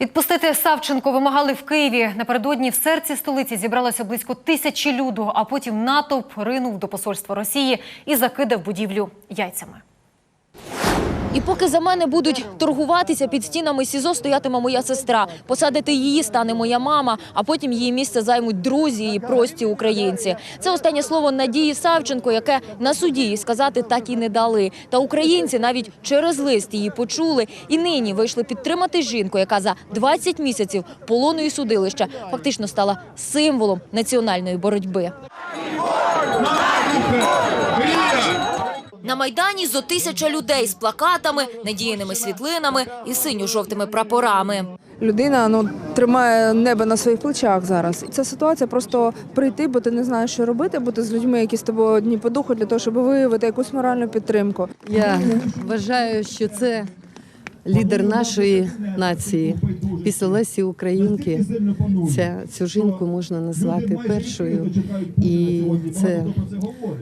Відпустити Савченко вимагали в Києві. Напередодні в серці столиці зібралося близько тисячі люду, а потім натовп ринув до посольства Росії і закидав будівлю яйцями. І поки за мене будуть торгуватися під стінами СІЗО, стоятиме моя сестра. Посадити її стане моя мама, а потім її місце займуть друзі і прості українці. Це останнє слово Надії Савченко, яке на суді сказати так і не дали. Та українці навіть через лист її почули і нині вийшли підтримати жінку, яка за 20 місяців полону і судилища фактично стала символом національної боротьби. На майдані зо тисяча людей з плакатами, надіяними світлинами і синьо-жовтими прапорами. Людина ну тримає небо на своїх плечах зараз. Ця ситуація просто прийти, бо ти не знаєш, що робити, бути з людьми, які з тобою одні по духу, для того, щоб виявити якусь моральну підтримку. Я вважаю, що це лідер нашої нації. Після Лесі Українки ця, цю жінку можна назвати першою. І це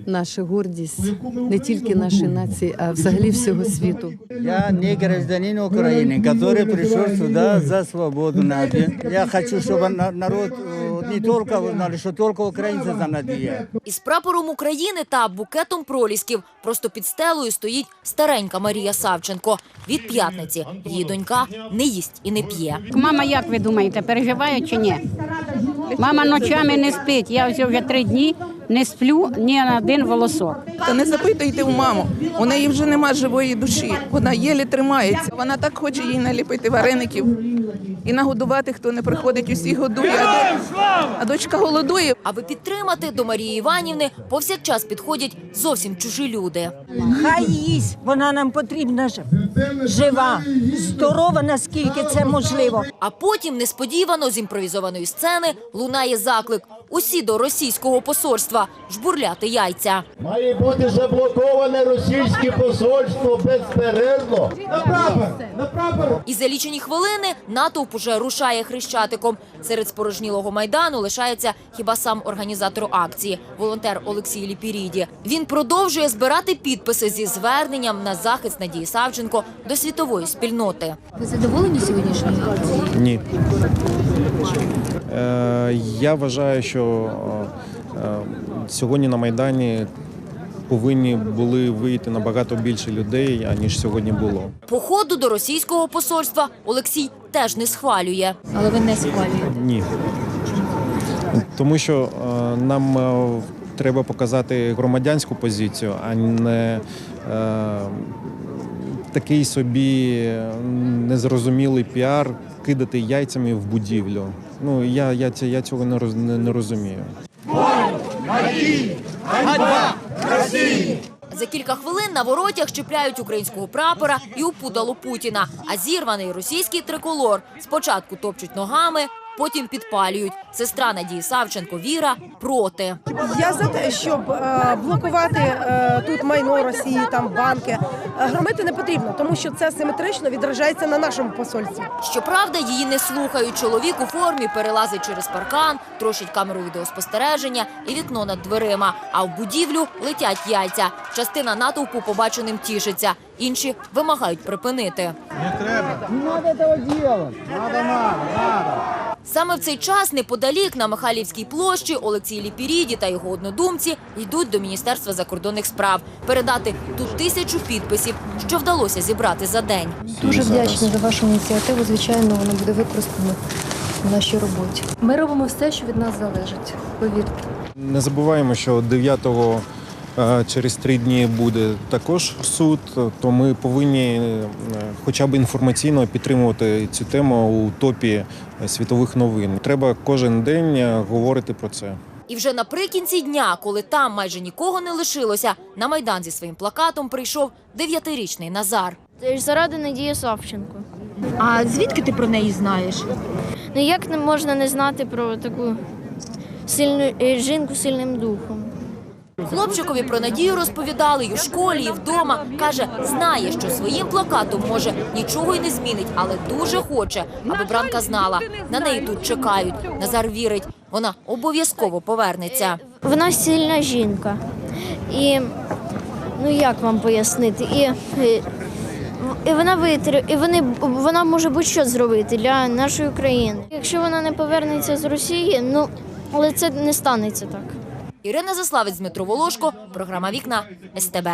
наша гордість не тільки нашої нації, а взагалі всього світу. Я не гражданин Украины, который пришел сюда за свободу. Надя. Я хочу, чтобы на- народ э, не только узнали, что только украинцы за Надия. Із прапором України та букетом пролісків просто під стелею стоїть старенька Марія Савченко. Від п'ятниці її донька не їсть і не п'є. Мама, як ви думаєте, переживає чи ні? Мама ночами не спить. Я ось вже три дні не сплю ні на один волосок. Та не запитуйте у маму. У неї вже нема живої душі. Вона єлі тримається. Вона так хоче їй наліпити вареників і нагодувати, хто не приходить, усіх годує. А, дочка голодує. Аби підтримати до Марії Іванівни повсякчас підходять зовсім чужі люди. Хай їсть, вона нам потрібна ж- жива, здорова, наскільки це можливо. А потім несподівано з імпровізованої сцени лунає заклик усі до російського посольства жбурляти яйця. Має бути заблоковане російське посольство безперервно. І за лічені хвилини натовп уже рушає хрещатиком. Серед спорожнілого майдану лишається хіба сам організатор акції, волонтер Олексій Ліпіріді. Він продовжує збирати підписи зі зверненням на захист Надії Савченко до світової спільноти. Ви задоволені сьогоднішньою акцією? Ні. Е, я вважаю, що е, сьогодні на Майдані повинні були вийти набагато більше людей, аніж сьогодні було. Походу до російського посольства Олексій теж не схвалює. Але ви не схвалюєте. Ні. Тому що е, нам е, треба показати громадянську позицію, а не е, такий собі незрозумілий піар кидати яйцями в будівлю. Ну я, я, я цього не, роз, не, не розумію. За кілька хвилин на воротях чіпляють українського прапора і опудало Путіна. А зірваний російський триколор спочатку топчуть ногами, потім підпалюють. Сестра Надії Савченко Віра проти. Я за те, щоб е, блокувати е, тут майно Росії, там банки. Е, Громити не потрібно, тому що це симетрично відражається на нашому посольстві. Щоправда, її не слухають. Чоловік у формі перелазить через паркан, трощить камеру відеоспостереження і вікно над дверима. А в будівлю летять яйця. Частина натовпу побаченим тішиться, інші вимагають припинити. Саме в цей час неподалік на Михайлівській площі Олексій Ліпіріді та його однодумці йдуть до Міністерства закордонних справ передати ту тисячу підписів, що вдалося зібрати за день. Дуже вдячні за вашу ініціативу. Звичайно, вона буде використана в нашій роботі. Ми робимо все, що від нас залежить. Повірте. Не забуваємо, що 9-го е, через три дні буде також суд, то ми повинні е, хоча б інформаційно підтримувати цю тему у топі е, світових новин. Треба кожен день е, говорити про це. І вже наприкінці дня, коли там майже нікого не лишилося, на майдан зі своїм плакатом прийшов дев'ятирічний Назар. Це ж заради Надії Савченко. А звідки ти про неї знаєш? Ну як не можна не знати про таку сильну жінку з сильним духом? Хлопчикові про надію розповідали і у школі, і вдома. Каже, знає, що своїм плакатом може нічого й не змінить, але дуже хоче, аби Бранка знала. На неї тут чекають. Назар вірить, вона обов'язково повернеться. Вона сильна жінка. І ну як вам пояснити? І і вона витр... і вони вона може будь-що зробити для нашої країни. Якщо вона не повернеться з Росії, ну але це не станеться так. Ірина Заславець, Дмитро Волошко, програма Вікна СТБ.